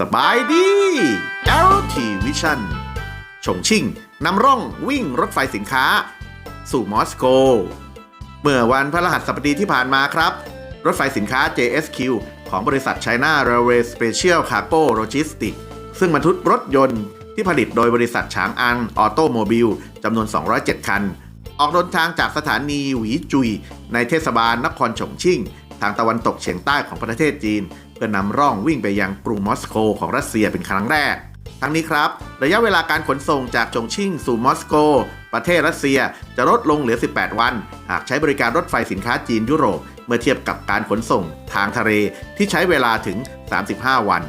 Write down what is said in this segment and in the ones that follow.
สบายดี l t Vision ชงชิ่งนำร่องวิ่งรถไฟสินค้า สู่มอสโก เมื่อวันพฤหัสบดีที่ผ่านมาครับ รถไฟสินค้า JSQ ของบริษัท China Railway Special Cargo Logistics ซึ่งบรรทุกรถยนต์ ที่ผลิตโดยบริษัทฉางอังออโตโมบิลจำนวน 207 คัน ออกเดินทางจากสถานีหวีจุย ในเทศบาลนครฉงชิ่ง ทางตะวันตกเฉียงใต้ของประเทศจีน เพื่อนำร่องวิ่งไปยังกรุงมอสโกของรัสเซียเป็นครั้งแรก ทั้งนี้ครับ ระยะเวลาการขนส่งจากจงชิ่งสู่มอสโก ประเทศรัสเซียจะลดลงเหลือ 18 วัน หากใช้บริการรถไฟสินค้าจีนยุโรปเมื่อเทียบกับการขนส่งทางทะเลที่ใช้เวลาถึง 35 วัน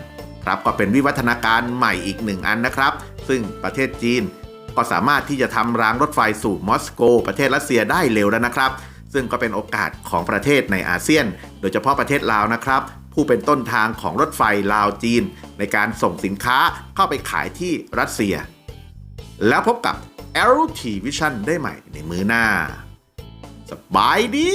ครับก็เป็นวิวัฒนาการใหม่อีกหนึ่งอันนะครับ ซึ่งประเทศจีนก็สามารถที่จะทำรางรถไฟสู่มอสโก ประเทศรัสเซียได้เร็วแล้วนะครับ ซึ่งก็เป็นโอกาสของประเทศในอาเซียน โดยเฉพาะประเทศลาวนะครับ ผู้เป็นต้นทางของรถไฟลาวจีน ในการส่งสินค้าเข้าไปขายที่รัสเซีย แล้วพบกับ LT Vision ได้ใหม่ในมือหน้า สบายดี